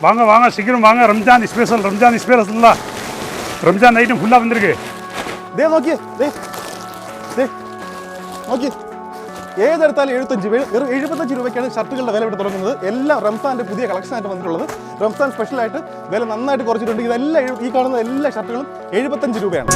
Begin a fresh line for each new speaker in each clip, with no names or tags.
வாங்க வாங்க சீக்கிரம் வாங்க Ramzan special Ramzan special Ramzan item ஃபுல்லாக வந்திருக்கு
ദേ നോക്കിയേ ദേ ദേ നോക്കി ഏതെടുത്താലും എഴുപത്തഞ്ച് വേ- വെറും എഴുപത്തഞ്ച് രൂപയ്ക്കാണ് ഷർട്ടുകളുടെ വില ഇവിടെ തുടങ്ങുന്നത് എല്ലാം റംസാന്റെ പുതിയ കളക്ഷൻ ആയിട്ട് വന്നിട്ടുള്ളത് റംസാൻ സ്പെഷ്യൽ ആയിട്ട് വില നന്നായിട്ട് കുറച്ചിട്ടുണ്ട് ഇതെല്ലാം എഴു- ഈ കാണുന്ന എല്ലാ ഷർട്ടുകളും എഴുപത്തഞ്ച് രൂപയാണ്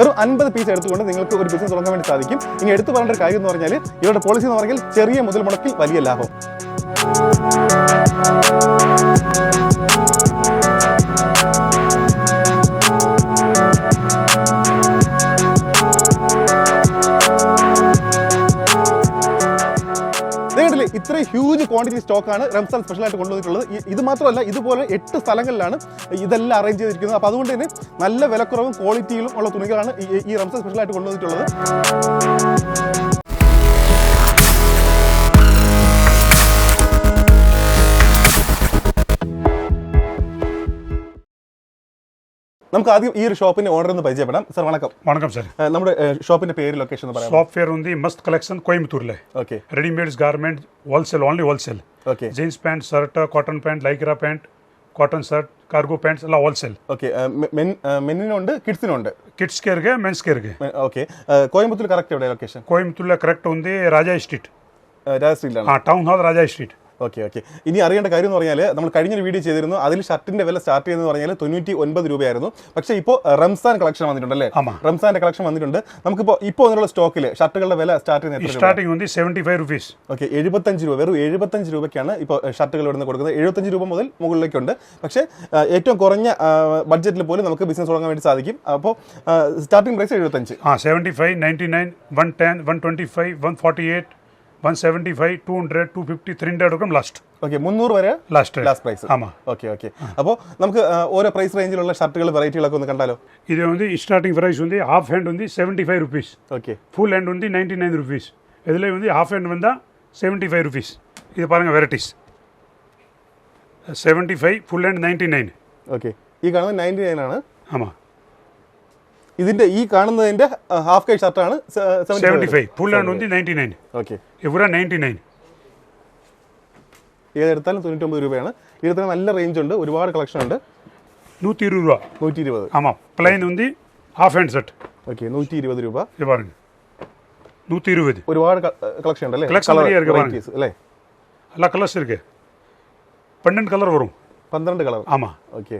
വെറും അൻപത് പീസ് എടുത്തുകൊണ്ട് നിങ്ങൾക്ക് ഒരു ബിസിനസ് തുടങ്ങാൻ വേണ്ടി സാധിക്കും. ഇനി എടുത്തു പറയേണ്ട ഒരു കാര്യം എന്ന് പറഞ്ഞാൽ ഇവരുടെ പോളിസി എന്ന് പറഞ്ഞാൽ ചെറിയ മുതൽ മുടക്കിൽ വലിയ ലാഭം. ഇത്രയും ഹ്യൂജ് ക്വാണ്ടിറ്റി സ്റ്റോക്കാണ് റംസാൻ സ്പെഷ്യൽ ആയിട്ട് കൊണ്ടുവന്നിട്ടുള്ളത്. ഇത് മാത്രമല്ല ഇതുപോലെ എട്ട് സ്ഥലങ്ങളിലാണ് ഇതെല്ലാം അറേഞ്ച് ചെയ്തിരിക്കുന്നത്. അപ്പോൾ അതുകൊണ്ട് തന്നെ നല്ല വിലക്കുറവും ക്വാളിറ്റിയിലും ഉള്ള തുണികളാണ് ഈ- റംസാൻ സ്പെഷ്യൽ ആയിട്ട് കൊണ്ടുവന്നിട്ടുള്ളത്. നമുക്ക് ആദ്യം ഈ ഒരു ഷോപ്പിന്റെ ഓണർ ഒന്ന് പരിചയപ്പെടാം. സർ വണക്കം.
വണക്കം
സർ. നമ്മുടെ ഷോപ്പിന്റെ പേര് ലൊക്കേഷൻ
ഷോപ്പ് പേർ must collection കോയമ്പത്തൂരിലെ.
Okay
readymade garment wholesale only wholesale
okay
jeans pant shirt cotton pant Lycra pant cotton shirt cargo pants എല്ലാം ഹോൾസെയിൽ
ഓക്കെ മെന്നിനുണ്ട് കിഡ്സിനുണ്ട്
kids care men's care
okay Coimbatore correct എവിടെ location
കോയമ്പത്തൂരിലെ correct ഉണ്ട് Raja street
Raja
street ആ town hall Raja
street okay okay. ഇനി അറിയേണ്ട കാര്യം എന്ന് പറഞ്ഞാൽ നമ്മൾ കഴിഞ്ഞൊരു വീഡിയോ ചെയ്തിരുന്നു. അതിൽ ഷർട്ടിന്റെ വില സ്റ്റാർട്ട് ചെയ്യുന്നത് പറഞ്ഞാൽ തൊണ്ണൂറ്റി ഒൻപത് രൂപയായിരുന്നു. പക്ഷേ ഇപ്പോൾ റംസാൻ കളക്ഷൻ വന്നിട്ടുണ്ട് അല്ലേ? റംസാന്റെ കളക്ഷൻ വന്നിട്ടുണ്ട്. നമുക്കിപ്പോൾ ഇപ്പോൾ അതിനുള്ള സ്റ്റോക്കിൽ ഷർട്ടുകളുടെ വില സ്റ്റാർട്ട് ചെയ്യുന്നത്
സ്റ്റാർട്ടിംഗ് വന്ന് സെവന്റി ഫൈവ് റുപ്പീസ്
ഓക്കെ എഴുപത്തഞ്ച് രൂപ വെറും എഴുപത്തഞ്ച് രൂപയ്ക്കാണ് ഇപ്പോൾ ഷർട്ടുകൾ ഇവിടുന്ന് കൊടുക്കുന്നത്. എഴുപത്തഞ്ച് രൂപ മുതൽ മുകളിലേക്കുണ്ട്. പക്ഷേ ഏറ്റവും കുറഞ്ഞ ബഡ്ജറ്റിൽ പോലും നമുക്ക് ബിസിനസ് തുടങ്ങാൻ വേണ്ടി സാധിക്കും. അപ്പോൾ സ്റ്റാർട്ടിംഗ് പ്രൈസ് എഴുപത്തഞ്ച്.
ആ seventy five ninety nine one ten one twenty five one forty eight one seventy five two hundred two fifty three hundred ഒക്കെ ലാസ്റ്റ്
ഓക്കെ മുന്നൂറ് വരെ
ലാസ്റ്റ്
ലാസ്റ്റ് പ്രൈസ്
ആമാ.
ഓക്കെ ഓക്കെ അപ്പോൾ നമുക്ക് ഓരോ പ്രൈസ് റേഞ്ചിലുള്ള ഷർട്ടുകൾ വെറൈറ്റികളൊക്കെ ഒന്ന് കണ്ടാലോ?
ഇത് വന്ന് സ്റ്റാർട്ടിംഗ് പ്രൈസ് ഉണ്ട് ഹാഫ് ஹேண்ட் ഉണ്ട് seventy five rupees
okay
full hand வந்து நைன்டி நைன் ருபீஸ் இதில் வந்து ஹாஃப் ஹேண்ட் வந்தால் செவன்ட்டி ஃபைவ் ருபீஸ் இது பாருங்கள் varieties seventy five full hand ninety nine
okay ഈ കാണുന്നത് നയന്റി നയൻ ആണ്.
ആമാ.
ഇതിന്റെ ഈ കാണുന്നതിന്റെ ഹാഫ് കൈ ഷർട്ടാണ്
செவன்ட்டி ஃபைவ் ஃபுல் ஹேண்ட் வந்து நைன்டி நைன்
ഓക്കെ
இவரா நைன்டி நைன்
ഏതെടുത്താലും തൊണ്ണൂറ്റൊമ്പത് രൂപയാണ് ഇതിന് നല്ല റേഞ്ച് ഉണ്ട് ഒരുപാട് കളക്ഷൻ ഉണ്ട്
நூற்றி இருபது ரூபா
നൂറ്റി ഇരുപത്
ஆமாம் பிளைன் வந்து ஹாஃப் ஹேண்ட் செட்
ഓക്കെ നൂറ്റി ഇരുപത് രൂപ
இது பாருங்க நூற்றி இருபது
ഒരുപാട് കളക്ഷൻ ഉണ്ട് അല്ലേ
Collection
Colour
நிறைய இருக்கு
varieties അല്ലേ
எல்லா கலர்ஸ் இருக்கு பன்னெண்டு கலர் வரும்
പന്ത്രണ്ട് കളർ
ஆமாம்
ഓക്കെ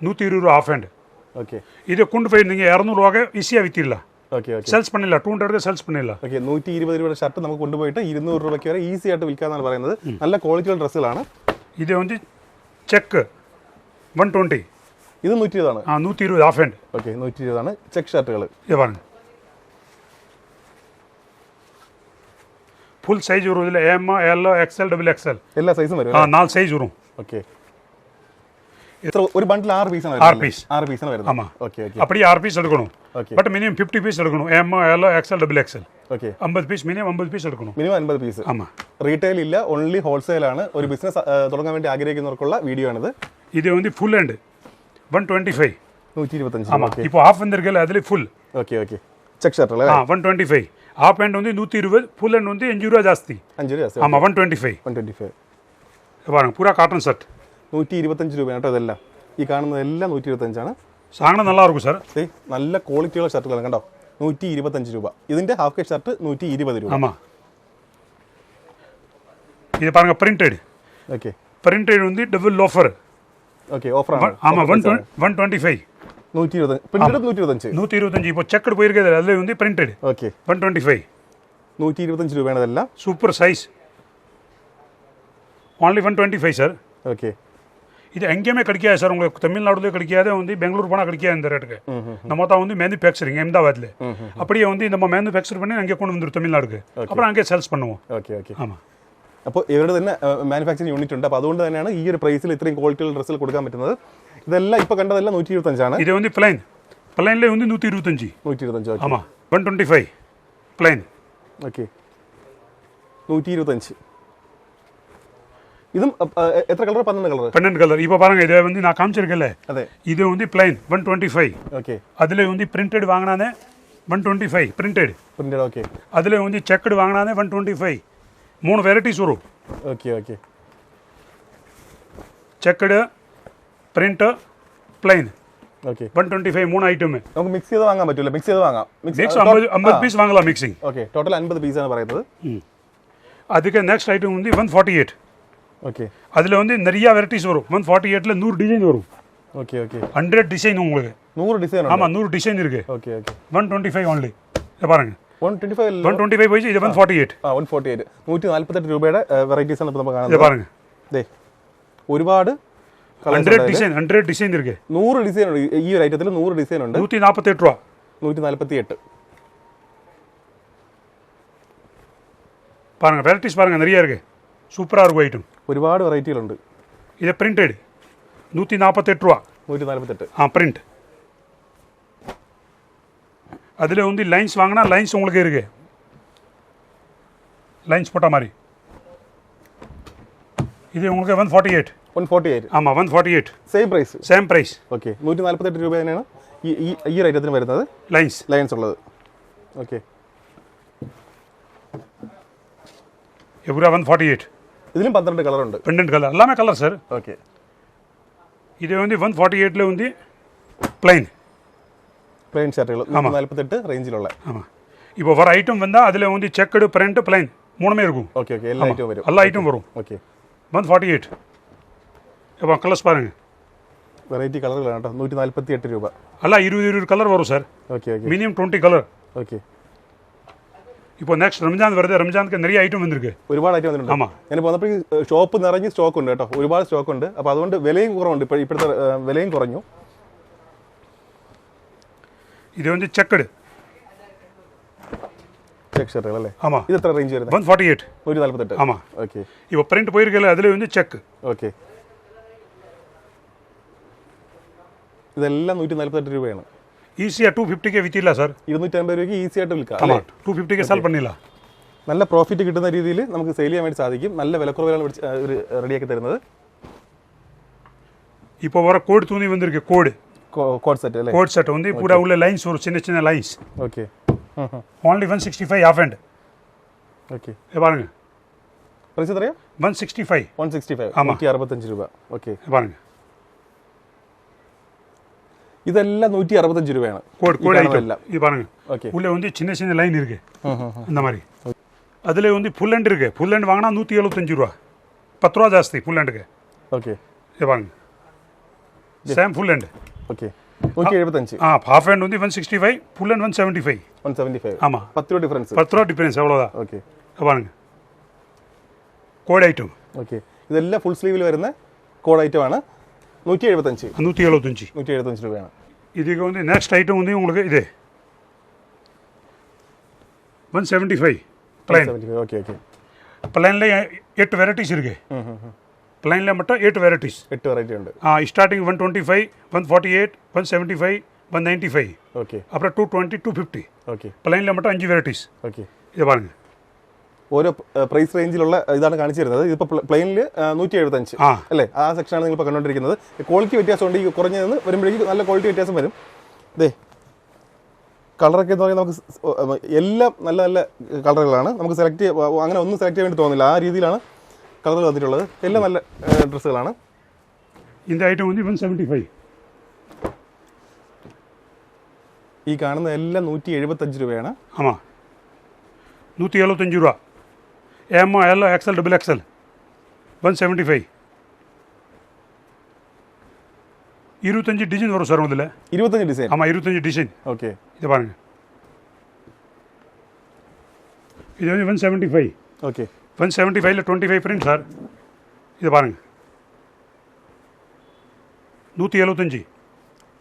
நூற்றி இருபது ரூபா ஹாஃப் ஹேண்ட்
ഓക്കെ
இதை கொண்டு போய் நீங்கள் இரநூறுவாக ஈஸியாக விற்றிடலாம்
ഓക്കെ ഓക്കെ
சேல்ஸ் பண்ணிடலாம் டூ ஹண்ட்ரட் சேல்ஸ் பண்ணிடலாம்
ഓക്കെ നൂറ്റി ഇരുപത് രൂപയുടെ ഷർട്ട് നമുക്ക് കൊണ്ടുപോയിട്ട് ഇരുന്നൂറ് രൂപയ്ക്ക് വരെ ഈസി ആയിട്ട് വിൽക്കാന്നാണ് പറയുന്നത് നല്ല ക്വാളിറ്റിയുള്ള ഡ്രസ്സുകളാണ്
இது வந்து செக்கு ஒன் டுவெண்ட்டி
ഇത് നൂറ്റി ഇരുപതാണ്
ஆ நூற்றி இருபது ஆஃப் ஹேண்ட்
ഓക്കെ நூற்றி ഇരുപതാണ് ചെക്ക് ഷർട്ടുകൾ
இது பாருங்க ஃபுல் சைஸ் வரும் இதில் ஏமா எல்லோ எக்ஸ்எல் டபுள் எக்ஸ்எல்
എല്ലാ സൈസും വരും
ஆ நாலு சைஸ் வரும்
ഓക്കെ ഇത്ര ഒരു ബണ്ടിൽ ആറ് പീസാണ്
ആറ് piece.
ആറ് പീസാണ് വരുന്നത്
ஆமாம்
ഓക്കെ ഓക്കെ
அப்படியே ஆறு பீஸ் எடுக்கணும்
Okay.
But minimum fifty piece எடுக்கணும் M L XL double XL
okay
ஐம்பது பீஸ் மினிமம் ஐம்பது பீஸ் எடுக்கணும்
മിനിമം അൻപത് പീസ്
ஆமாம்
റീറ്റെയിൽ ഇല്ല ഓൺലി ഹോൾസെയിൽ ആണ് ഒരു ബിസിനസ് തുടങ്ങാൻ വേണ്ടി ആഗ്രഹിക്കുന്നവർക്കുള്ള വീഡിയോ ആണിത്
இது வந்து full hand one twenty five
നൂറ്റി ഇരുപത്തഞ്ച്
ஆமாம் இப்போ ஆஃப் வந்திருக்கல அதில் full
okay okay check shirt അല്ലേ
ஆ one twenty five half hand வந்து நூற்றி இருபது ஃபுல் ஹேண்ட் வந்து அஞ்சு ரூபா ஜாஸ்தி
അഞ്ച് രൂപ
ஆமாம் one twenty five
one twenty five
பாருங்க பூரா காட்டன் ஷர்ட்
നൂറ്റി ഇരുപത്തഞ്ച് രൂപയാണ് കേട്ടോ ഇതെല്ലാം ഈ കാണുന്നതെല്ലാം നൂറ്റി ഇരുപത്തഞ്ചാണ്
சாங்கினா நல்லா இருக்கும் சார்
ദേ, നല്ല ക്വാളിറ്റിയുള്ള ഷർട്ടുകളാണ് കണ്ടോ നൂറ്റി ഇരുപത്തഞ്ച് രൂപ ഇതിന്റെ ഹാഫ് കൈ ഷർട്ട് നൂറ്റി ഇരുപത് രൂപ
ஆமாம் இது பாருங்க பிரிண்டட்
ഓക്കെ
பிரிண்டட் வந்து டபுள் லோஃபர்
ഓക്കെ ഓഫറാണ്
ஆமாம் ஒன் ஒன் டுவெண்ட்டி ஃபைவ்
നൂറ്റി ഇരുപത്തഞ്ച് പ്രിന്റഡ് നൂറ്റി ഇരുപത്തഞ്ച്
நூற்றி இருபத்தஞ்சி இப்போ செக்கடு போயிருக்கிறது அதில் வந்து printed
okay
one twenty five
നൂറ്റി ഇരുപത്തഞ്ച് രൂപയാണ് ഇതെല്ലാം
super size only one twenty five sir
okay
இது எங்கேயுமே கிடைக்காது சார் உங்களுக்கு தமிழ்நாடுலேயே கிடைக்காது வந்து பெங்களூர் போனால் கிடைக்காது இந்த ரேட்டுக்கு நம்ம தான் வந்து மேனுஃபேக்சரிங் அஹமதாபாத்ல அப்படியே வந்து நம்ம மேனுஃபேக்சர் பண்ணி அங்கே கொண்டு வந்துடும் தமிழ்நாடுக்கு அப்புறம் அங்கே சேல்ஸ் பண்ணுவோம்
ഓക്കെ ഓക്കെ
ஆமாம்
അപ്പോൾ ഇവരുടെ തന്നെ മാനുഫാക്ചറിങ് യൂണിറ്റ് ഉണ്ട് അപ്പോൾ അതുകൊണ്ട് തന്നെയാണ് ഈ ഒരു പ്രൈസിൽ ഇത്രയും ക്വാളിറ്റിയുള്ള ഡ്രസ്സുകൾ കൊടുക്കാൻ പറ്റുന്നത് ഇതെല്ലാം ഇപ്പോൾ കണ്ടതെല്ലാം നൂറ്റി ഇരുപത്തഞ്ചാണ്
இது வந்து பிளைன் பிளைன்லேயே வந்து நூற்றி இருபத்தஞ்சி
നൂറ്റി ഇരുപത്തഞ്ച് ഓക്കെ
ஆமாம் one twenty five plain
okay നൂറ്റി ഇരുപത്തഞ്ച് ഇതും അ, അ, എത്ര കളർ പന്ത്രണ്ട് കളർ
பன்னெண்டு கலர் இப்போ பாருங்க இதை வந்து நான் காமிச்சிருக்கேன்ல
അതെ
இது வந்து plain one twenty five
okay
அதில் வந்து printed வாங்கினானே one twenty five printed
printed okay
அதில் வந்து செக்குடு வாங்கினானே ஒன் டுவெண்ட்டி ஃபைவ் மூணு வெரைட்டிஸ் வரும்
okay okay
checked print plain
okay
one twenty five item item
നമുക്ക് മിക്സ് ചെയ്ത് വാങ്ങാൻ പറ്റൂല മിക്സ് ചെയ്ത് വാങ്ങാം
மிக்ஸ் ஐம்பது ஐம்பது பீஸ் வாங்கலாம் மிக்சிங்
ഓക്കെ ടോട്ടൽ അൻപത് പീസാണ് പറയുന്നത്
அதுக்கு நெக்ஸ்ட் ஐட்டம் வந்து ஒன் ஃபார்ட்டி எயிட்
ഓക്കെ
அதில் வந்து நிறையா வெரைட்டிஸ் வரும் ஒன் ஃபார்ட்டி எயிட்டில் நூறு டிசைன் வரும்
ഓക്കെ ഓക്കെ
ஹண்ட்ரட் டிசைன் உங்களுக்கு
നൂറ് ഡിസൈൻ ഉണ്ട്
ஆமாம் நூறு டிசைன் இருக்கு
okay okay
one twenty five only பாருங்க
one twenty five
one twenty five போய் இது ஒன் ஃபார்ட்டி എയ്റ്റ്
ആ വൺ ഫോർട്ടി എയ്റ്റ് നൂറ്റി നാല്പത്തെട്ട് രൂപയുടെ വെറൈറ്റീസ് ആണ് ഇപ്പോൾ നമ്മൾ
இதை
കാണുന്നത്
பாருங்க
ദേ ഒരുപാട് colours
ஹண்ட்ரட்
ഉണ്ട്.
டிசைன் ஹண்ட்ரட் டிசைன் இருக்கு
നൂറ് ഡിസൈൻ ഉണ്ട് ഈ- ഈ ഒരു ഐറ്റത്തിൽ നൂറ് ഡിസൈൻ ഉണ്ട്
நூற்றி நாற்பத்தெட்டு ரூபா
നൂറ്റി നാല്പത്തി എട്ട്
பாருங்க வெரைட்டிஸ் பாருங்க நிறைய இருக்கு சூப்பராக இருக்கும் ஐட்டம்
ഒരുപാട് വെറൈറ്റികളുണ്ട്
இது பிரிண்டட் நூற்றி நாற்பத்தெட்டு ரூபா
നൂറ്റി നാല്പത്തെട്ട്
ஆ பிரிண்ட் அதில் வந்து லைன்ஸ் வாங்கினா லைன்ஸ் உங்களுக்கு இருக்கு லைன்ஸ் போட்ட மாதிரி இது உங்களுக்கு one forty eight
one forty eight
ஆமாம் one forty eight
same price
same price
okay നൂറ്റി നാല്പത്തെട്ട് രൂപ തന്നെയാണ് ഈ ഈ- ഈ ഒരു ഐറ്റത്തിന് വരുന്നത്
லைன்ஸ்
ലയൻസ് ഉള്ളത് ഓക്കെ
எவ்வளோ ஒன் ஃபார்ட்டி எயிட்
இதுலயும் பன்னிரெண்டு கலர்
உண்டு பன்னெண்டு கலர் எல்லாமே கலர் சார்
ஓகே
இது வந்து ஒன் ஃபார்ட்டி எயிட்டில் வந்து பிளைன்
பிளைன் ஷர்ட்டுகள் ஆமாம் நாற்பத்தெட்டு ரேஞ்சில் உள்ள
ஆமாம் இப்போ வர ஐட்டம் வந்தால் அதில் வந்து செக்கடு பிரிண்ட் பிளைன் மூணுமே இருக்கும்
ஓகே ஓகே எல்லா ஐட்டம் வரும்
எல்லா ஐட்டம் வரும்
ஓகே
ஒன் ஃபார்ட்டி எயிட் இப்போ கலர்ஸ் பாருங்க
வெரைட்டி கலர்கள் நூற்றி நாற்பத்தி எட்டு ரூபா
எல்லாம் இருபது இருபது கலர் வரும் sir
okay okay
minimum twenty colour
okay
இப்போ நெக்ஸ்ட் ரம்ஜான் வருது ரம்ஜானுக்கு நிறைய ஐட்டம் வந்திருக்கு
ഒരുപാട് ഐറ്റം വന്നിട്ടുണ്ട്
ஆமாம்
ഞാൻ വന്നപ്പോൾ ഷോപ്പ് നിറഞ്ഞ് സ്റ്റോക്ക് ഉണ്ട് കേട്ടോ ഒരുപാട് സ്റ്റോക്ക് ഉണ്ട് അപ്പോൾ അതുകൊണ്ട് വിലയും കുറവുണ്ട് ഇപ്പോൾ ഇപ്പോഴത്തെ ഏഹ്, വിലയും കുറഞ്ഞു
இது வந்து செக்குடு
ചെക്ക് ഷർട്ടുകൾ അല്ലേ
ஆமாம்
ഇത് എത്ര റേഞ്ച് വരുന്നത്
ஒன் ஃபார்ட்டி எயிட்
നൂറ്റി നാല്പത്തെട്ട്
ஆமாம்
ഓക്കെ
இப்போ பிரிண்ட் போயிருக்கல அதில் வந்து செக்
ഓക്കെ ഇതെല്ലാം നൂറ്റി നാല്പത്തെട്ട് രൂപയാണ്
ஈஸியாக டூ ஃபிஃப்டிக்கே வித்திடலாம் சார்
ഇരുന്നൂറ്റി അമ്പത് രൂപയ്ക്ക് ഈസി ആയിട്ട് വിൽക്കാം അല്ലേ
ஆமாம் டூ ஃபிஃப்டிக்கே സെൽ பண்ணிடலாம்
നല്ല പ്രോഫിറ്റ് കിട്ടുന്ന രീതിയിൽ നമുക്ക് സെയിൽ ചെയ്യാൻ വേണ്ടി സാധിക്കും നല്ല വിലക്കുറവിലാണ് പിടിച്ച് ആ, ഇവര് റെഡിയാക്കി തരുന്നത്
இப்போ வர கோடு துணி வந்திருக்கு கோடு
കോഡ് സെറ്റ് അല്ലേ
கோட் செட் வந்து பூரா உள்ள லைன்ஸ் வரும் சின்ன சின்ன lines
okay
only one sixty five half hand
okay
பாருங்க
പ്രൈസ് എത്രയാ
one sixty five
one sixty five
ആമാ.
നൂറ്റി അറുപത്തഞ്ച് രൂപ ഓക്കെ
பாருங்க
ഇതെല്ലാം നൂറ്റി അറുപത്തഞ്ച് രൂപയാണ്
கோட்
ഈ
கோட் ஐட்டம்
കാണുന്നതെല്ലാം
இது பாருங்க
ഓക്കെ
உள்ள வந்து சின்ன சின்ன லைன் இருக்கு இந்த மாதிரி அதில் வந்து ஃபுல் ஹேண்ட் இருக்கு ஃபுல் ஹேண்ட் வாங்கினா நூற்றி எழுபத்தஞ்சு ரூபா பத்து ரூபா ஜாஸ்தி ஃபுல் ஹேண்டுக்கு
ഓക്കെ
இது பாருங்க சேம் ஃபுல் ஹேண்ட்
ഓക്കെ നൂറ്റി എഴുപത്തഞ്ച്
ஆ ஹாஃப் ஹேண்ட் வந்து one sixty five full hand one seventy five
one seventy five
ஆமாம்
പത്ത് രൂപ ഡിഫറൻസ്
பத்து ரூபா டிஃபரன்ஸ் அவ்வளோதான்
ഓക്കെ
இது பாருங்க கோட் ஐட்டம்
ഓക്കെ ഇതെല്ലാം ഫുൾ സ്ലീവിൽ വരുന്ന കോഡ് ഐറ്റം ആണ് நூற்றி எழுபத்தஞ்சு
நூற்றி எழுபத்தஞ்சு
நூற்றி எழுபத்தஞ்சு ரூபாயான
இதுக்கு வந்து நெக்ஸ்ட் ஐட்டம் வந்து உங்களுக்கு இது one seventy five plain
okay okay
பிளைனில் எட்டு வெரைட்டிஸ் இருக்குது பிளைனில் மட்டும் எட்டு வெரைட்டிஸ்
எட்டு வெரைட்டி உண்டு
ஆ starting one twenty five one forty eight one seventy five one ninety
five okay
அப்புறம் two twenty two fifty
okay
பிளைனில் மட்டும் அஞ்சு வெரைட்டிஸ்
ஓகே
இதை பாருங்கள்
ഓരോ പ്രൈസ് റേഞ്ചിലുള്ള ഇതാണ് കാണിച്ചു തരുന്നത് ഇതിപ്പോൾ പ്ലെയിനിൽ നൂറ്റി എഴുപത്തഞ്ച് അല്ലേ? ആ സെക്ഷനാണ് നിങ്ങൾ ഇപ്പോൾ കണ്ടുകൊണ്ടിരിക്കുന്നത് ക്വാളിറ്റി വ്യത്യാസമുണ്ട് ഈ കുറഞ്ഞതെന്ന് വരുമ്പോഴേക്കും നല്ല ക്വാളിറ്റി വ്യത്യാസം വരും. അതെ കളറൊക്കെ എന്ന് പറഞ്ഞാൽ നമുക്ക് എല്ലാം നല്ല നല്ല കളറുകളാണ് നമുക്ക് സെലക്ട് അങ്ങനെ ഒന്നും സെലക്ട് ചെയ്യാൻ വേണ്ടി തോന്നില്ല ആ രീതിയിലാണ് കളറുകൾ വന്നിട്ടുള്ളത്. എല്ലാം നല്ല ഡ്രസ്സുകളാണ് ഈ കാണുന്ന എല്ലാം നൂറ്റി എഴുപത്തഞ്ച് രൂപയാണ്.
ആമാ. നൂറ്റി എഴുപത്തഞ്ച് രൂപ. M L XL double XL one seventy five இருபத்தஞ்சி டிசைன் வரும் சார் இதில்
இருபத்தஞ்சி டிசைன்
ஆமாம் இருபத்தஞ்சி டிசைன்
ஓகே
இதை பாருங்கள் இது வந்து one seventy five
okay
one seventy ஃபைவ்ல டுவெண்ட்டி ஃபைவ் பிரிண்ட் சார் இதை பாருங்கள் நூற்றி எழுபத்தஞ்சி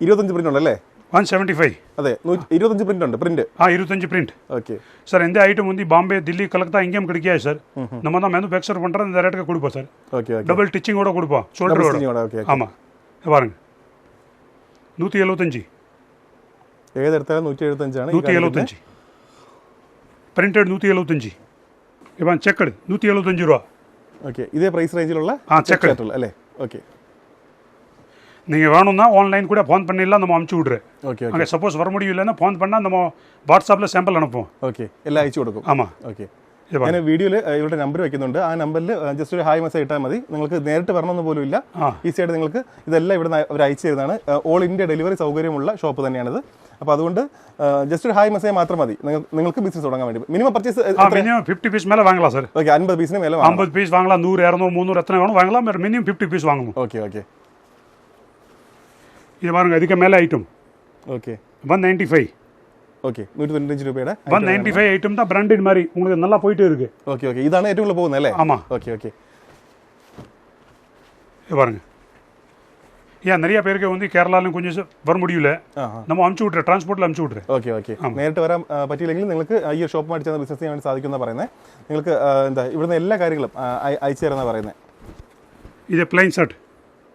இருபத்தஞ்சி பிரிண்ட் ஒன்றும்
இல்லை വൺ സെവന്റി
ഫൈവ്. അതെ ഇരുപത്തഞ്ച് പ്രിന്റ് ഉണ്ട് പ്രിന്റ്
ആ ഇരുപത്തഞ്ച്
പ്രിന്റ്
ಓಕೆ ಸರ್ ಎಂದೇ ಐಟಮ್ ಒಂದು ಬಾಂಬೆ ದಿಲ್ಲಿ ಕಲಕತ್ತಾ ಹಿಂಗೆ ಕಿಡಿಕೆ ಸರ್ ನಮ್ಮ ಮ್ಯಾನುಫ್ಯಾಕ್ಚರ್ பண்ணுறது இந்த ரேட்டுக்கு கொடுப்போம் சார்
ஓகே
டபுள் டிச்சிங்கோட கொடுப்போம் ஷோல்டரோட ஆமாம் பாருங்க നൂറ്റി എഴുപത്തഞ്ച്
ഏതെടുത്താലും നൂറ്റി എഴുപത്തഞ്ചാണ്
നൂറ്റി എഴുപത്തഞ്ച് പ്രിന്റഡ് നൂറ്റി എഴുപത്തഞ്ച് ഇപ്പം ചെക്കഡ് നൂറ്റി എഴുപത്തഞ്ച്
രൂപ. ഓക്കെ ഇതേ പ്രൈസ്
റേഞ്ചിലുള്ള ആ
ചെക്കഡ് അല്ലേ? ഓക്കെ.
நீங்கள் வேணும்னா ஆன்லைன் கூட ஃபோன் பண்ணிடலாம் நம்ம அமுச்சு விட்ரு
ഓക്കെ ഓക്കെ
அங்கே சப்போஸ் வர முடியலன்னா ஃபோன் பண்ணால் நம்ம வாட்ஸ்அப்பில் சாம்பிள் அனுப்புவோம்
ഓക്കെ എല്ലാം അയച്ചു കൊടുക്കും
ஆமாம்
ഓക്കെ
இது பாருங்க.
ഞാൻ വീഡിയോയിൽ ഇവരുടെ നമ്പർ വെക്കുന്നുണ്ട് ആ നമ്പറിൽ ജസ്റ്റ് ഒരു ഹായ് മെസ്സേജ് ഇട്ടാൽ മതി നിങ്ങൾക്ക് നേരിട്ട് വരണമെന്ന് പോലും ഇല്ല
ആ.
ഈസി ആയിട്ട് നിങ്ങൾക്ക് ഇതെല്ലാം ഇവിടെ അവർ അയച്ചു തരുന്നതാണ് ഓൾ ഇന്ത്യ ഡെലിവറി സൗകര്യമുള്ള ഷോപ്പ് തന്നെയാണിത് അപ്പോൾ അതുകൊണ്ട് ജസ്റ്റ് ഒരു ഹായ് മെസ്സേജ് മാത്രം മതി നിങ്ങൾ- നിങ്ങൾക്ക് ബിസിനസ് തുടങ്ങാൻ വേണ്ടി മിനിമം പർച്ചേസ്
ஆ மினிமம் ஃபிஃப்டி பீஸ் மேலே வாங்கலாம் சார்
ഓക്കെ അൻപത് പീസിന് മേലെ വാങ്ങാം
ஐம்பது பீஸ் வாங்கலாம் நூறு இரநூறு முந்நூறு எத்தனை வேணும் வாங்கலாம் மினிமம் ஃபிஃப்டி பீஸ் வாங்கணும்
ഓക്കെ ഓക്കെ
இது பாருங்க இதுக்கு மேலே item
okay
one ninety five
okay നൂറ്റി തൊണ്ണൂറ്റഞ്ച് രൂപയുടെ
ஒன் நைன்டி ஃபைவ் ஐட்டம் தான் பிராண்டட் மாதிரி உங்களுக்கு நல்லா போயிட்டு இருக்கு
ഓക്കെ ഓക്കെ ഇതാണ് ഏറ്റവും കൂടുതൽ പോകുന്നത് അല്ലേ
ஆமாம்
ഓക്കെ ഓക്കെ
இது பாருங்க ஏன் நிறைய பேருக்கு வந்து கேரளாலும் கொஞ்சம் ச- வர முடியல
ആ ആ
நம்ம அமுச்சு விட்ரு டிரான்ஸ்போர்ட்டில் அமுச்சு விட்ரு
ഓക്കെ ഓക്കെ നേരിട്ട് വരാൻ ആ, പറ്റിയില്ലെങ്കിൽ നിങ്ങൾക്ക് ഈ ഒരു ഷോപ്പുമായിട്ട് ചേർന്ന് ബിസിനസ് ചെയ്യാൻ വേണ്ടി സാധിക്കുമെന്ന് പറയുന്നത് നിങ്ങൾക്ക് ആ, എന്താ ഇവിടുന്ന് എല്ലാ കാര്യങ്ങളും ആ, അയ- അയച്ചു തരുന്ന പറയുന്നത്
இது plain shirt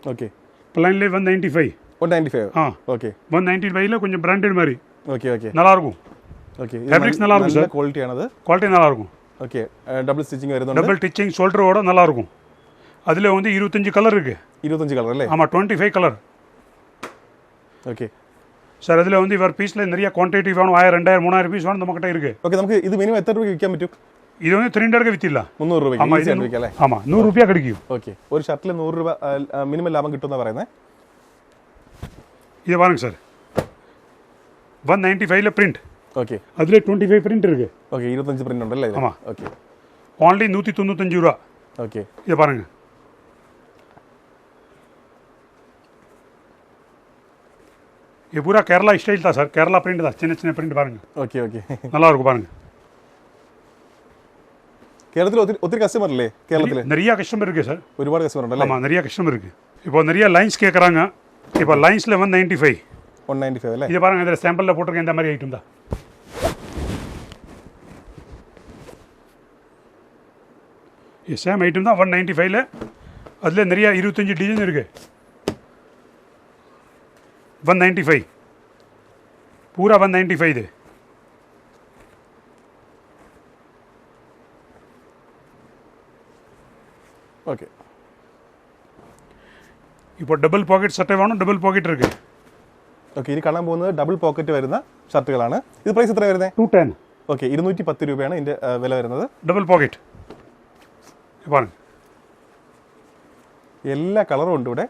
okay
பிளைன்லேயே one ninety five
one ninety five
ஆ
ഓക്കെ
ஒன் நைன்டி ஃபைவ்ல கொஞ்சம் பிராண்டட் மாதிரி
ഓക്കെ ഓക്കെ
நல்லா இருக்கும்
ഓക്കെ
Fabrics நல்லா இருக்கும்,
നല്ല ക്വാളിറ്റി ആണത്
குவாலிட்டி நல்லா இருக்கும்
ഓക്കെ ഡബിൾ സ്റ്റിച്ചിങ് വരുന്നുണ്ട്
டபுள் டிச்சிங் ஷோல்டரோட நல்லா இருக்கும் அதில் வந்து இருபத்தஞ்சு கலர் இருக்கு
ഇരുപത്തഞ്ച് കളർ അല്ലേ
ஆமாம் twenty five colour
okay
sir அதில் வந்து இவர் பீஸில் நிறைய குவான்டிட்டி வேணும் ஆயிரம் ரெண்டாயிரம் மூணாயிரம் பீஸ் வேணும் நம்மக்கிட்ட இருக்கு
ഓക്കെ നമുക്ക് ഇത് മിനിമം എത്ര രൂപയ്ക്ക് വിൽക്കാൻ പറ്റും
இது வந்து த்ரீ ஹண்ட்ரட்க்கு வித்திடலாம்
മുന്നൂറ് രൂപയ്ക്ക്
ஆமாம்
ഈസി
இது
ആയിട്ട് വിൽക്കാം അല്ലേ
ஆமாம் நூறு ரூபாய் கிடைக்கும்
ഓക്കെ ഒരു ഷർട്ടിൽ നൂറ് രൂപ മിനിമം ലാഭം കിട്ടുമെന്നാണ് പറയുന്നത്
இது பாருங்க சார் ஒன் நைன்டி ஃபைவ்ல பிரிண்ட்
ഓക്കെ
அதில் டுவெண்ட்டி ஃபைவ் பிரிண்ட் இருக்கு
ഓക്കെ ഇരുപത്തഞ്ച് പ്രിന്റ് ഉണ്ടല്ലേ
ஆமா.
ഓക്കെ
ஓன்லி நூற்றி தொண்ணூத்தஞ்சு ரூபா
ഓക്കെ
இது பாருங்க இது பூரா கேரளா ஸ்டைல் தான் சார் கேரளா பிரிண்ட் தான் சின்ன சின்ன பிரிண்ட் பாருங்க
ഓക്കെ ഓക്കെ
நல்லா இருக்கும் பாருங்க
കേരളത്തിൽ ഒത്തിരി ഒത്തിരി കസ്റ്റമർ അല്ലേ കേരളത്തിൽ
நிறைய கஸ்டமர் இருக்கு சார்
ഒരുപാട് കസ്റ്റമർ ഉണ്ടല്ലേ
ஆமாம் நிறைய கஸ்டமர் இருக்கு இப்போ நிறைய லைன்ஸ் கேட்குறாங்க இப்போ லைன்ஸில் வந்து ninety five
one ninety five இல்லை
இது பாருங்கள் இதில் சாம்பிளில் போட்டிருக்கேன் இந்த மாதிரி ஐட்டம் தான். சேம் ஐட்டம் தான் ஒன் நைன்ட்டி ஃபைவ்ல அதில் நிறையா இருபத்தஞ்சி டிசைன் இருக்குது ஒன் நைன்ட்டி ஃபைவ் பூரா ஒன் நைன்ட்டி ஃபைவ் இது. ഇപ്പോൾ ഡബിൾ പോക്കറ്റ് ഷർട്ട് വേണം? ഡബിൾ പോക്കറ്റ് ഇരിക്കും.
ഓക്കെ ഇനി കാണാൻ പോകുന്നത് ഡബിൾ പോക്കറ്റ് വരുന്ന ഷർട്ടുകളാണ് ഇത് പ്രൈസ് എത്ര വരുന്നത്
ടു ടെൻ
ഓക്കെ ഇരുന്നൂറ്റി പത്ത് രൂപയാണ് ഇതിന്റെ വില വരുന്നത്.
ഡബിൾ പോക്കറ്റ്
എല്ലാ കളറും ഉണ്ട് ഇവിടെ.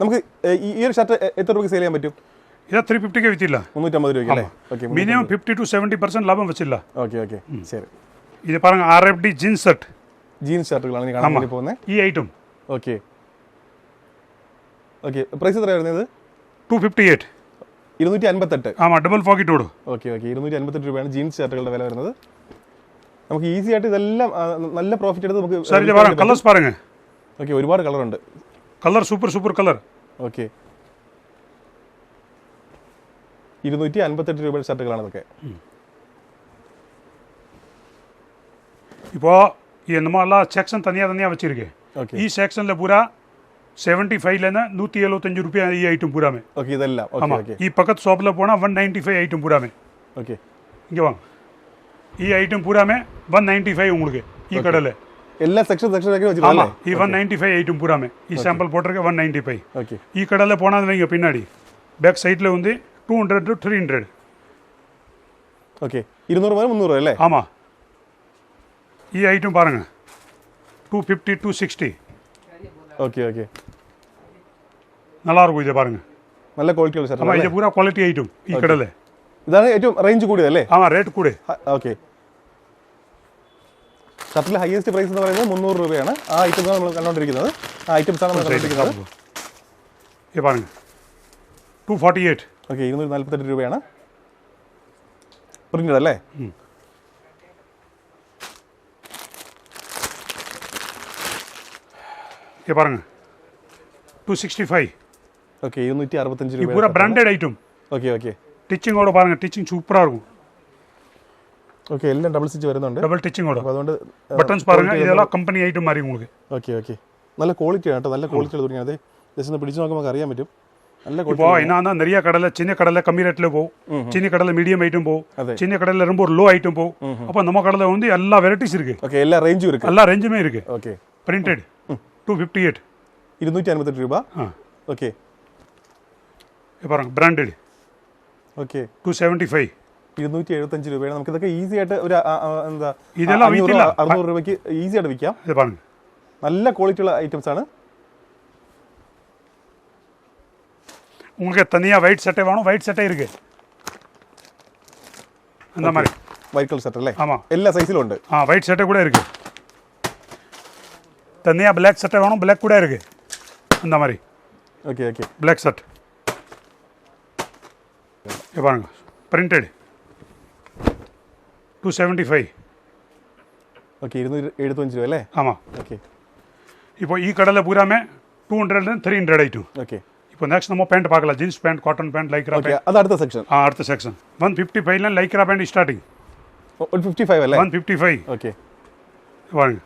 നമുക്ക് ഈ ഒരു ഷർട്ട് എത്ര രൂപയ്ക്ക് സെയിൽ ചെയ്യാൻ പറ്റും?
ഇത് ത്രീ ഫിഫ്റ്റിക്ക് വിറ്റില്ല.
മുന്നൂറ്റമ്പത് രൂപയ്ക്ക് അല്ലേ? Okay
minimum fifty two seventy percent ലാഭം വെച്ചില്ല.
ഓക്കെ ഓക്കെ ശരി.
ഇത് പറഞ്ഞ R
F D jeans shirt
jeans
ഷർട്ടുകളാണ് പോകുന്നത്
ഈ ഐറ്റം
ഓക്കെ ഓക്കെ പ്രൈസ് എത്രയായിരുന്നു ഇത്?
ടു ഫിഫ്റ്റി എയ്റ്റ്
ഇരുന്നൂറ്റി അൻപത്തെട്ട്
ആ ഡബിൾ പോക്കറ്റ് കൊടു.
ഓക്കെ ഓക്കെ ഇരുന്നൂറ്റി അൻപത്തെട്ട് രൂപയാണ് ജീൻസ് ഷർട്ടുകളുടെ വില വരുന്നത്. നമുക്ക് ഈസി ആയിട്ട് ഇതെല്ലാം നല്ല പ്രോഫിറ്റ് എടുത്ത് നമുക്ക്
കളേഴ്സ് പാരുങ്ങ
ഓക്കെ ഒരുപാട് കളറുണ്ട്
colour super super colour
okay ഇരുന്നൂറ്റി അൻപത്തെട്ട് രൂപയുടെ ഷർട്ടുകളാണ് ഇതൊക്കെ.
ഇപ്പോ ഈ നമ്മളെല്ലാം സെക്ഷൻ തനിയാ തനിയാ
വെച്ചിരിക്കേ.
ഈ സെക്ഷനിൽ പൂരാ செவன்டி ஃபைவ்லேருந்து நூற்றி எழுபத்தஞ்சு ரூபாய் ஈ ஐட்டம்
பூராமே. ஓகே இதெல்லாம்.
ஆமாம் ஈ பக்கத்து ஷாப்பில் போனால் ஒன் நைன்டி ஃபைவ் ஐட்டம் பூராமே.
ஓகே
இங்கே வாங்க. ஈ ஐட்டம் பூராமே ஒன் நைன்ட்டி ஃபைவ் உங்களுக்கு ஈ கடையில்.
எல்லா செக்ஷன் செக்ஷன் வச்சு
ஆமாம் ஈ ஒன் நைன்ட்டி ஃபைவ் ஐட்டம் பூராமே. ஈ சாம்பிள் போட்டிருக்க ஒன் நைன்ட்டி ஃபைவ்
ஓகே
ஈ கடையில் போனால் வைங்க பின்னாடி. பேக் சைடில் வந்து two hundred to three
hundred okay இருநூறுவா முந்நூறுவா இல்லை?
ஆமாம் ஈ ஐட்டம் பாருங்கள் two fifty two sixty
okay okay
நல்லா இருக்கும் இதை பாருங்க
നല്ല ക്വാളിറ്റിയുള്ള ഷർട്ട്
ஆமாம் இது பூரா குவாலிட்டி ஐட்டம் ഈ കടയിൽ
ഇതാണ് ഏറ്റവും റേഞ്ച് കൂടിയത് അല്ലേ
ஆமாம் ரேட் கூட
ഓക്കെ ഷർട്ടിലെ ഹയസ്റ്റ് പ്രൈസ് എന്ന് പറയുന്നത് മുന്നൂറ് രൂപയാണ് ആ ഐറ്റംസ് നമ്മൾ കണ്ടുകൊണ്ടിരിക്കുന്നത് ആ ഐറ്റംസ് ആണ് നമ്മൾ കണ്ടുകൊണ്ടിരിക്കുന്നത്
இது பாருங்க டூ ஃபார்ட்டி எயிட்
ഓക്കെ ഇരുന്നൂറ്റി നാൽപ്പത്തെട്ട് രൂപയാണ് പ്രിന്റഡ് അല്ലേ
പറഞ്ഞു. ടു സിക്സ്റ്റി ഫൈവ്
ഓക്കെ ഇരുന്നൂറ്റി അറുപത്തഞ്ച് രൂപ
പൂര ബ്രാൻഡഡ് ഐറ്റം
ഓക്കെ ഓക്കെ
ടിച്ചിങ്ങോട് പറഞ്ഞു ടിച്ചിങ് സൂപ്പറാ ഇരിക്കും
ஓகே எல்லாம் டபுள் ஸ்டிச் വരുന്നുണ്ട്.
டபுள் டிச்சிங்கோட
അതുകൊണ്ട്
ബട്ടൺസ് പറഞ്ഞു ഇതെല്ലാം കമ്പനി ഐറ്റം മാറി உங்களுக்கு
ഓക്കെ ഓക്കെ നല്ല ക്വാളിറ്റി ആണ് കേട്ടോ നല്ല ക്വാളിറ്റി തുടങ്ങിയത് ജസ്റ്റ് ഒന്ന് പിടിച്ച് നോക്കുമ്പോൾ അറിയാൻ പറ്റും.
നല്ല ഇപ്പോൾ എന്നാന്ന് നിറയ കടല ചിന്ന കടല കമ്മി റേറ്റിൽ പോകും ചിന്ന കടല മീഡിയം
ഐറ്റം
പോകും ചിന്ന കടല ரொம்ப ലോ ഐറ്റം പോകും അപ്പോൾ நம்ம கடையில் வந்து எல்லா வெரைட்டிஸ் இருக்கு
ஓகே எல்லா ரேஞ்சும் இருக்கு
எல்லா ரேஞ்சுமே இருக்கு
okay
printed two fifty eight
ഇരുന്നൂറ്റി അൻപത്തെട്ട് രൂപ
ஆ
ഓക്കെ
பாருங்க branded
okay
two seventy five
ഇരുന്നൂറ്റി എഴുപത്തഞ്ച് രൂപയാണ് നമുക്ക് ഇതൊക്കെ ഈസി ആയിട്ട് ഒരു ആ, ആ, എന്താ
ഇതെല്ലാം
അഞ്ഞൂറ്
വിറ്റില്ല.
അറുന്നൂറ് രൂപയ്ക്ക് ഈസി ആയിട്ട് വിൽക്കാം
இது பாருங்க
നല്ല ക്വാളിറ്റി ഉള്ള ഐറ്റംസ് ആണ്
உங்களுக்கு தனியாக ஒயிட் சட்டை வேணும் ஒயிட் சட்டை இருக்கு அந்த மாதிரி
വൈറ്റ് കളർ സെറ്റ് അല്ലേ
ஆமாம்
എല്ലാ സൈസിലും ഉണ്ട്
ஆ ஒயிட் சட்டை கூட இருக்கு தனியாக பிளாக் சட்டை வேணும் பிளாக் கூட இருக்கு அந்த மாதிரி
ഓക്കെ ഓക്കെ
பிளாக் ஷர்ட் இது பாருங்க printed two seventy five
okay ഇരുന്നൂറ്റി എഴുപത്തഞ്ച് രൂപ അല്ലേ
ஆமாம்
ഓക്കെ
இப்போ ஈ கடையில் பூராமே டூ ஹண்ட்ரட்லேருந்து த்ரீ ஹண்ட்ரட் ஐட்டம்
ഓക്കെ
இப்போ நெக்ஸ்ட் நம்ம பேண்ட் பார்க்கலாம் jeans pant cotton pant Lycra
okay
pant
അത് അടുത്ത സെക്ഷൻ
ஆ அடுத்த செக்ஷன் ஒன் ஃபிஃப்டி ஃபைவ்ல லைக்ரா பேண்ட் ஸ்டார்டிங்
ഒരു ഫിഫ്റ്റി ഫൈവ് അല്ലേ
ஒன் ஃபிஃப்டி ஃபைவ்
ഓക്കെ
பாருங்க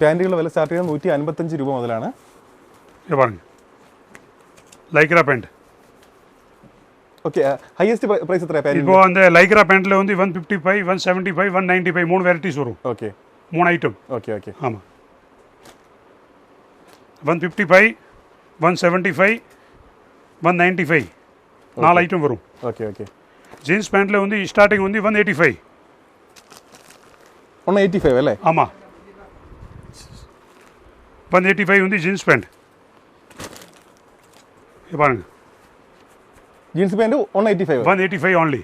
പാൻറ്റുകളുടെ വില സ്റ്റാർട്ട് ചെയ്യുന്നത് നൂറ്റി അൻപത്തഞ്ച് രൂപ മുതലാണ്
இது பாருங்க Lycra pant
okay highest price എത്രയാണ് പാൻറ്റ്
இப்போ அந்த லைக்ரா பேண்ட்ல வந்து one fifty five one seventy five one ninety five மூணு வெரைட்டிஸ் வரும்
ഓക്കെ
மூணு ஐட்டம்
ഓക്കെ ഓക്കെ
ஆமாம் one fifty five one seventy five one ninety five நாலு ஐட்டம் வரும்
ഓക്കെ ഓക്കെ
ஜீன்ஸ் பேண்ட்டில் வந்து ஸ்டார்டிங் வந்து one eighty five
one eighty five അല്ലേ
ஆமாம் ஒன் எயிட்டி ஃபைவ் வந்து ஜீன்ஸ் பேண்ட் இது பாருங்க
jeans pant one eighty five
one eighty five only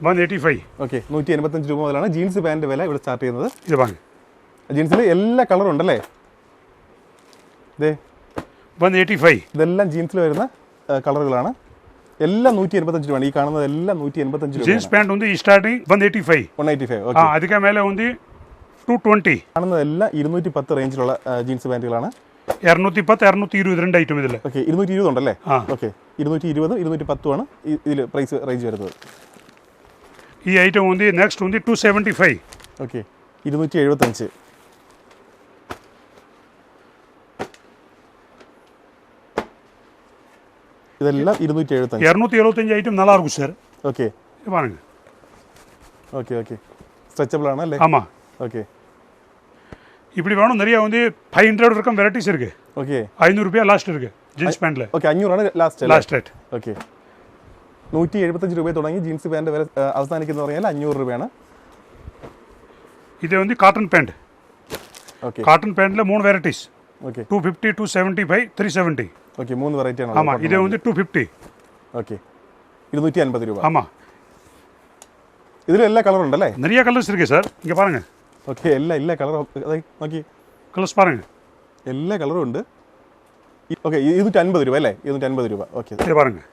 one eighty five
okay നൂറ്റി എൺപത്തഞ്ച് രൂപ മുതലാണ് ജീൻസ് പാൻറ്റ് വില ഇവിടെ സ്റ്റാർട്ട് ചെയ്യുന്നത്
இது பாருங்க
ജീൻസിൽ എല്ലാ കളറും ഉണ്ടല്ലേ ഇതേ
ஒன் எயிட்டி ஃபைவ்
ഇതെല്ലാം ജീൻസിൽ വരുന്ന കളറുകളാണ് എല്ലാം നൂറ്റി എൺപത്തഞ്ച് രൂപയാണ് ഈ കാണുന്നത് എല്ലാം നൂറ്റി എൺപത്തഞ്ച് രൂപ
ஜீன்ஸ் பேண்ட் வந்து starting one eighty five
one eighty five
ஆ
ഓക്കെ
அதுக்கே மேலே வந்து டூ டுவெண்ட்டி
കാണുന്നതെല്ലാം ഇരുന്നൂറ്റി പത്ത് റേഞ്ചിലുള്ള ജീൻസ് പാൻറ്റുകളാണ്
இரநூத்தி பத்து இரநூத்தி இருபது ரெண்டு ஐட்டம் இதில்
ഓക്കെ ഇരുന്നൂറ്റി ഇരുപത് ഉണ്ടല്ലേ
ആ.
ഓക്കെ ഇരുന്നൂറ്റി ഇരുപതും ഇരുന്നൂറ്റി പത്തുമാണ് ഇതിൽ പ്രൈസ് റേഞ്ച് വരുന്നത്
ഈ ഐറ്റം வந்து நெக்ஸ்ட் வந்து டூ செவன்ட்டி ஃபைவ்
ഓക്കെ ഇരുന്നൂറ്റി എഴുപത്തഞ്ച് ഇതെല്ലാം ഇരുന്നൂറ്റി എഴുപത്തഞ്ച്
இரநூத்தி எழுபத்தஞ்சு ஐட்டம் நல்லா இருக்கும் சார்
ഓക്കെ
இது பாருங்க
ഓക്കെ ഓക്കെ സ്ട്രെച്ചബിൾ ആണ് അല്ലേ
ஆமாம்
ഓക്കെ
இப்படி வேணும் நிறைய வந்து ஃபைவ் ஹண்ட்ரட் வரைக்கும் வெரைட்டிஸ் இருக்கு
ഓക്കെ
ஐநூறுரூபியா லாஸ்ட் இருக்கு ஜீன்ஸ் பேண்ட்ல
ഓക്കെ അഞ്ഞൂറാണ് ലാസ്റ്റ്
லாஸ்ட் ரேட்
ഓക്കെ നൂറ്റി എഴുപത്തഞ്ച് രൂപ തുടങ്ങി ജീൻസ് പാൻറ് വില ആ, അവസാനിക്കുന്ന പറഞ്ഞാൽ അഞ്ഞൂറ് രൂപയാണ്
இது வந்து காட்டன் பேண்ட்
ഓക്കെ
காட்டன் பேண்ட்ல மூணு varieties
okay
two fifty two seventy five three seventy
okay മൂന്ന് വെറൈറ്റി ആണ്
ஆமாம் இது வந்து டூ ஃபிஃப்டி
ഓക്കെ ഇരുന്നൂറ്റി അൻപത് രൂപ
ஆமாம்
ഇതിൽ എല്ലാ കളറും ഉണ്ടല്ലേ
நிறைய கலர்ஸ் இருக்கு சார் இங்கே பாருங்க
ഓക്കെ എല്ലാ എല്ലാ കളറും നോക്കി.
കളേഴ്സ് പറയുന്നു
എല്ലാ കളറും ഉണ്ട്. ഓക്കെ ഇരുന്നൂറ്റി അൻപത് രൂപ അല്ലേ? ഇരുന്നൂറ്റി അൻപത് രൂപ. ഓക്കെ.
പറഞ്ഞു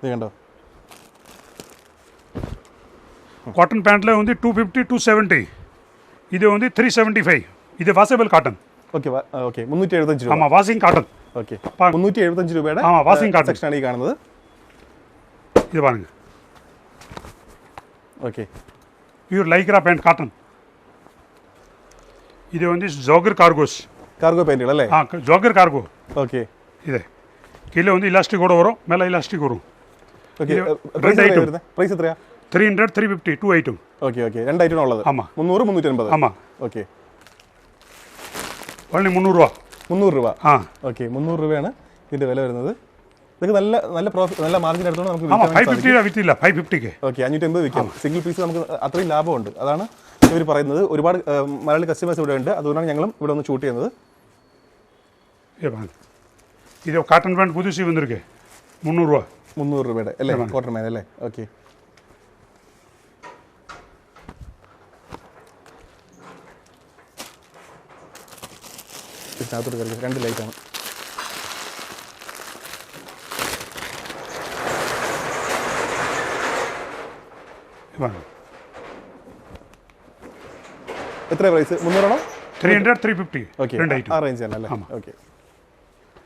ഇത് കണ്ടോ?
കോട്ടൺ പാന്റിലെ വന്ന് ടു ഫിഫ്റ്റി ടു സെവന്റി ഇത് വന്ന് ത്രീ സെവന്റി ഫൈവ് ഇത് వాషబుల్ കാട്ടൺ
ഓക്കെ ഓക്കെ. മുന്നൂറ്റി എഴുപത്തഞ്ച് രൂപ.
ആ വാഷിംഗ് കാട്ടൺ
ഓക്കെ. മുന്നൂറ്റി എഴുപത്തഞ്ച് രൂപയുടെ
ആ വാഷിംഗ് കാട്ടൺ
സെക്ഷനാണ് ഈ കാണുന്നത്.
ഇത് പറഞ്ഞു
Okay
pure Lycra pant cotton இது வந்து ஜோகர் கார்கோஸ்
കാർഗോ പാൻറ്റുകൾ അല്ലേ
ஆ ஜோகர் கார்கோ
ഓക്കെ
இது கீழே வந்து இலாஸ்டிக்கோட வரும் மேலே இலாஸ்டிக் வரும்
ഓക്കെ
ഇത്
പ്രൈസ്
രണ്ട്
എത്രയാ
item.
വരുന്നത് പ്രൈസ് എത്രയാ
three hundred three fifty two item
okay okay രണ്ട് ഐറ്റം ഉള്ളത്
ஆமா.
മുന്നൂറ് മുന്നൂറ്റി അൻപത്
ஆமாம்
ഓക്കെ
only முந்நூறுரூவா
മുന്നൂറ് രൂപ
ஆ
ഓക്കെ മുന്നൂറ് രൂപയാണ് ഇതിന്റെ വില വരുന്നത് ഇതൊക്കെ നല്ല നല്ല പ്രോഫിറ്റ് നല്ല മാർജിൻ എടുത്തോണ്ട് നമുക്ക് ഫൈവ്
ഫിഫ്റ്റിയിലാണ് വിറ്റില്ല. ഫൈവ് ഫിഫ്റ്റിക്ക്
ഓക്കെ അഞ്ഞൂറ്റി അമ്പത് വിൽക്കാം. സിംഗിൾ പീസ് നമുക്ക് അത്രയും ലാഭമുണ്ട്. അതാണ് ഇവർ പറയുന്നത്. ഒരുപാട് മലയാളി കസ്റ്റമേഴ്സ് ഇവിടെ ഉണ്ട്. അതുകൊണ്ടാണ് ഞങ്ങളും ഇവിടെ ഒന്ന് ഷൂട്ട് ചെയ്യുന്നത്.
ഇത് കാട്ടൺ പാന്റ് പുതുശി വന്നിരിക്കേ മുന്നൂറ് രൂപ.
മുന്നൂറ് രൂപയുടെ അല്ലേ? കോട്ടൺ പാൻ അല്ലേ? ഓക്കെ ഇതിനകത്തോട്ട് കറിയാം രണ്ട് ലൈറ്റാണ്
வாங்க
எத்தனை price മുന്നൂറാണോ?
Three hundred three fifty
okay
ரெண்டு ஐட்டம்
ஆ
ஆமாம்
ஓகே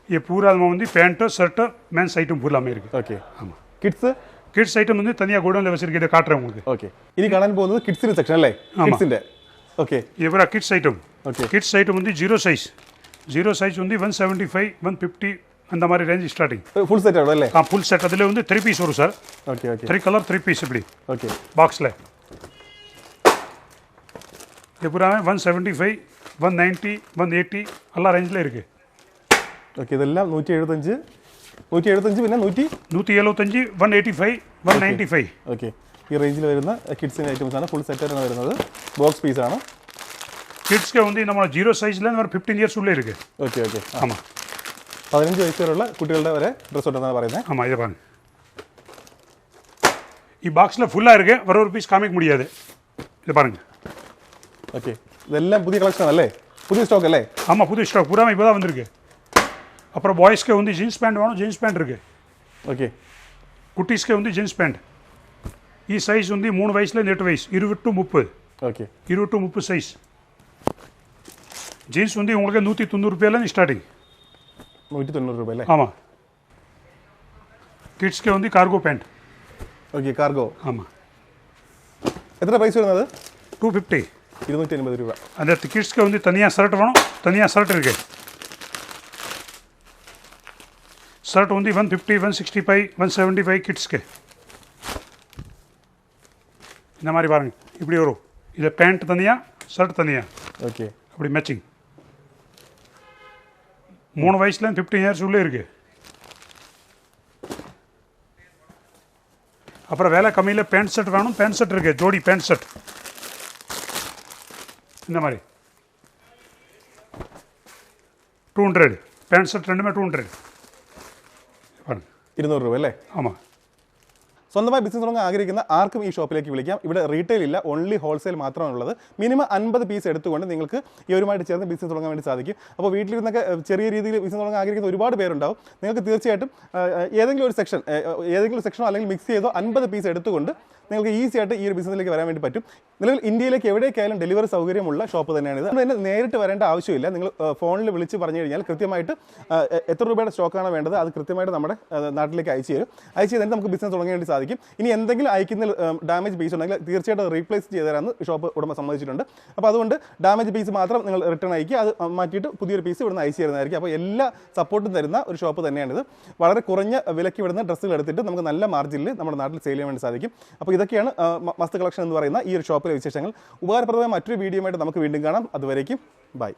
இது பூரா வந்து பேண்ட்டு ஷர்ட்டு மென்ஸ் ஐட்டம் பூராமே இருக்குது
ஓகே
ஆமாம்
കിഡ്സ്
கிட்ஸ் ஐட்டம் வந்து தனியாக கோடவுனில் வச்சிருக்கு இதை காட்டுறேன் உங்களுக்கு.
ஓகே ഇനി കാണാൻ പോകുന്നത് கிட்ஸ் സെക്ഷൻ
இல்லை
കിഡ്സിന്റെ ഓക്കെ
இது பூரா kids
item
okay kids item வந்து ஜீரோ சைஸ் ஜீரோ சைஸ் வந்து one seventy five one fifty அந்த மாதிரி ரேஞ்ச் ஸ்டார்டிங்
ഫുൾ സെറ്റ് ആണോ അല്ലേ
ஆ ஃபுல் செட் அதில் வந்து த்ரீ பீஸ் வரும் sir
okay okay
three colour three piece இப்படி
ഓക്കെ
பாக்ஸில் இது பூராமே one seventy five one ninety one eighty எல்லா ரேஞ்சில் இருக்குது
ഓക്കെ ഇതെല്ലാം നൂറ്റി എഴുപത്തഞ്ച് നൂറ്റി എഴുപത്തഞ്ച് പിന്നെ നൂറ്റി
நூற்றி எழுபத்தஞ்சி one eighty five one ninety five
okay ഈ റേഞ്ചിൽ വരുന്ന കിഡ്സിൻ്റെ ഐറ്റംസ് ആണ് ഫുൾ സെറ്റാണ് വരുന്നത് ബോക്സ് പീസ് ആണ്
கிட்ஸ்க்கு வந்து நம்ம ஜீரோ சைஸ்லேருந்து ஒரு ஃபிஃப்டீன் இயர்ஸ் உள்ளே இருக்குது
ഓക്കെ ഓക്കെ
ஆமாம்
പതിനഞ്ച് വയസ്സ് വരെയുള്ള കുട്ടികളുടെ വരെ ഡ്രസ്സ് ഉണ്ടെന്നാണ് പറയുന്നത്
ஆமாம் இதை பாருங்க இ பாக்ஸில் ஃபுல்லாக இருக்கு வர ஒரு பீஸ் காமிக்க முடியாது இதை பாருங்க
ഓക്കെ ഇതെല്ലാം പുതിയ കളക്ഷൻ അല്ലേ പുതിയ സ്റ്റോക്ക് അല്ലേ
ஆமாம் புது ஸ்டாக் பூராம இப்போ தான் வந்திருக்கு அப்புறம் பாய்ஸ்க்கு வந்து ஜீன்ஸ் பேண்ட் வேணும் ஜீன்ஸ் பேண்ட் இருக்கு
ഓക്കെ
குட்டீஸ்க்கு வந்து ஜீன்ஸ் பேண்ட் ஈ சைஸ் வந்து மூணு வயசுலேருந்து எட்டு வயசு இருபது டு முப்பது
ഓക്കെ
இருபது டு முப்பது சைஸ் ஜீன்ஸ் வந்து உங்களுக்கு நூற்றி தொண்ணூறு ரூபாயிலேருந்து ஸ்டார்டிங்
നൂറ്റി തൊണ്ണൂറ് രൂപ അല്ലേ
ஆமாம் கிட்ஸ்க்கு வந்து கார்கோ பேண்ட்
ഓക്കെ കാർഗോ
ஆமாம்
എത്ര പ്രൈസ് വരുന്നത്
டூ ஃபிஃப்டி
ഇരുന്നൂറ്റി അൻപത് രൂപ
அந்த கிட்ஸ்க்கு வந்து தனியாக ஷர்ட் வேணும் தனியாக ஷர்ட் இருக்கு ஷர்ட் வந்து one fifty one sixty five one seventy five கிட்ஸ்க்கு இந்த மாதிரி பாருங்க இப்படி வரும் இது பேண்ட் தனியாக ஷர்ட் தனியாக
ഓക്കെ
அப்படி மேட்சிங் மூணு வயசுல ஃபிஃப்டீன் இயர்ஸ் உள்ளே இருக்குது அப்புறம் வேலை கம்மியில் பேண்ட் ஷர்ட் வேணும் பேண்ட் ஷர்ட் இருக்குது ஜோடி பேண்ட் ஷர்ட் இந்த மாதிரி. டூ ஹண்ட்ரட் பேண்ட் ஷர்ட் ரெண்டுமே டூ ஹண்ட்ரட்
இருநூறுவா இல்லை?
ஆமாம்
സ്വന്തമായി ബിസിനസ് തുടങ്ങാൻ ആഗ്രഹിക്കുന്ന ആർക്കും ഈ ഷോപ്പിലേക്ക് വിളിക്കാം. ഇവിടെ റീറ്റെയിൽ ഇല്ല ഓൺലി ഹോൾസെയിൽ മാത്രമാണ് ഉള്ളത്. മിനിമം അൻപത് പീസ് എടുത്തുകൊണ്ട് നിങ്ങൾക്ക് ഇവരുമായിട്ട് ചേർന്ന് ബിസിനസ് തുടങ്ങാൻ വേണ്ടി സാധിക്കും. അപ്പോൾ വീട്ടിലിരുന്നൊക്കെ ചെറിയ രീതിയിൽ ബിസിനസ് തുടങ്ങാൻ ആഗ്രഹിക്കുന്ന ഒരുപാട് പേരുണ്ടാവും. നിങ്ങൾക്ക് തീർച്ചയായിട്ടും ഏതെങ്കിലും ഒരു സെക്ഷൻ ഏതെങ്കിലും സെക്ഷനോ അല്ലെങ്കിൽ മിക്സ് ചെയ്തോ അൻപത് പീസ് എടുത്തുകൊണ്ട് നിങ്ങൾക്ക് ഈസി ആയിട്ട് ഈ ഒരു ബിസിനസ്സിലേക്ക് വരാൻ വേണ്ടി പറ്റും. നിലവിൽ ഇന്ത്യയിലേക്ക് എവിടേക്കായാലും ഡെലിവറി സൗകര്യമുള്ള ഷോപ്പ് തന്നെയാണിത് അതുകൊണ്ട് തന്നെ നേരിട്ട് വരേണ്ട ആവശ്യമില്ല. നിങ്ങൾ ഫോണിൽ വിളിച്ച് പറഞ്ഞു കഴിഞ്ഞാൽ കൃത്യമായിട്ട് എത്ര രൂപയുടെ സ്റ്റോക്കാണ് വേണ്ടത് അത് കൃത്യമായിട്ട് നമ്മുടെ നാട്ടിലേക്ക് അയച്ചു തരും. അയച്ചു തന്നിട്ട് നമുക്ക് ബിസിനസ് തുടങ്ങാൻ വേണ്ടി സാധിക്കും. ഇനി എന്തെങ്കിലും അയക്കുന്ന ഡാമേജ് പീസ് ഉണ്ടെങ്കിൽ തീർച്ചയായിട്ടും റീപ്ലേസ് ചെയ്ത് തരാമെന്ന് ഷോപ്പ് ഉടമ സമ്മതിച്ചിട്ടുണ്ട്. അപ്പോൾ അതുകൊണ്ട് ഡാമേജ് പീസ് മാത്രം നിങ്ങൾ റിട്ടേൺ അയക്കുക അത് മാറ്റിയിട്ട് പുതിയൊരു പീസ് ഇവിടുന്ന് അയച്ചു തരുന്നതായിരിക്കും. അപ്പോൾ എല്ലാ സപ്പോർട്ടും തരുന്ന ഒരു ഷോപ്പ് തന്നെയാണിത്. വളരെ കുറഞ്ഞ വിലയ്ക്ക് ഇവിടുന്ന് ഡ്രസ്സുകൾ എടുത്തിട്ട് നമുക്ക് നല്ല മാർജിനിൽ നമ്മുടെ നാട്ടിൽ സെയിൽ ചെയ്യാൻ വേണ്ടി സാധിക്കും. അപ്പോൾ ഇതൊക്കെയാണ് വസ്തു കളക്ഷൻ എന്ന് പറയുന്ന ഈ ഒരു ഷോപ്പിലെ വിശേഷങ്ങൾ. ഉപകാരപ്രദമായ മറ്റൊരു വീഡിയോയുമായിട്ട് നമുക്ക് വീണ്ടും കാണാം. അതുവരേക്കും ബൈ.